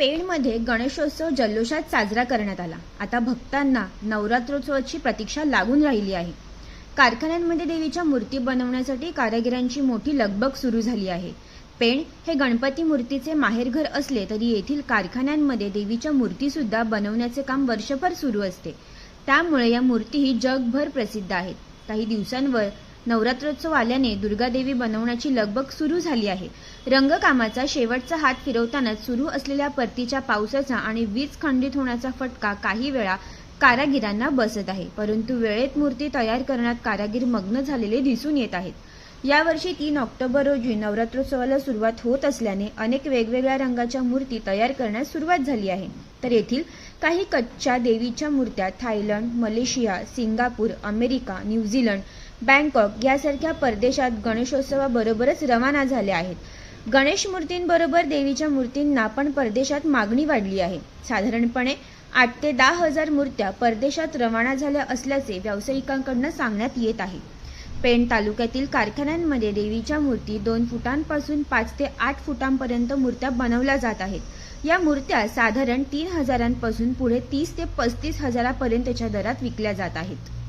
पेणमध्ये गणेशोत्सव जल्लोषात साजरा करण्यात आला. आता भक्तांना नवरात्रोत्सवाची प्रतीक्षा लागून राहिली आहे. कारखान्यांमध्ये देवीच्या मूर्ती बनवण्यासाठी कारागिरांची मोठी लगबग सुरू झाली आहे. पेण हे गणपती मूर्तीचे माहेरघर असले तरी येथील कारखान्यांमध्ये देवीच्या मूर्तीसुद्धा बनवण्याचे काम वर्षभर सुरू असते. त्यामुळे या मूर्तीही जगभर प्रसिद्ध आहेत. काही दिवसांवर नवरात्रोत्सव आल्याने दुर्गादेवी बनवण्याची लगबग सुरू झाली आहे. रंगकामाचा शेवटचा हात फिरवतानाच सुरू असलेल्या परतीच्या पावसाचा आणि वीज खंडित होण्याचा फटका काही वेळा कारागिरांना बसत आहे. परंतु वेळेत मूर्ती तयार करण्यात कारागीर मग्न झालेले दिसून येत आहेत. यावर्षी तीन ऑक्टोबर रोजी नवरात्रोत्सवाला सुरुवात होत असल्याने अनेक वेगवेगळ्या रंगाच्या मूर्ती तयार करण्यास सुरुवात झाली आहे. तर येथील काही कच्च्या देवीच्या मूर्त्या Thailand Malaysia Singapore America New Zealand Bangkok यासारख्या परदेशात गणेशोत्सवाबरोबरच रवाना झाल्या आहेत. गणेश मूर्तींबरोबर देवीच्या मूर्तींना पण परदेशात मागणी वाढली आहे. साधारणपणे आठ ते दहा हजार मूर्त्या परदेशात रवाना झाल्या असल्याचे व्यावसायिकांकडून सांगण्यात येत आहे. पेण तालुक्यातील कारखान्यांमध्ये देवीच्या मूर्ती दोन फुटांपासून पाच ते आठ फुटांपर्यंत मूर्त्या बनवल्या जात आहेत. या मूर्त्या साधारण तीन हजारांपासून पुढे तीस ते पस्तीस हजारापर्यंतच्या दरात विकल्या जात आहेत.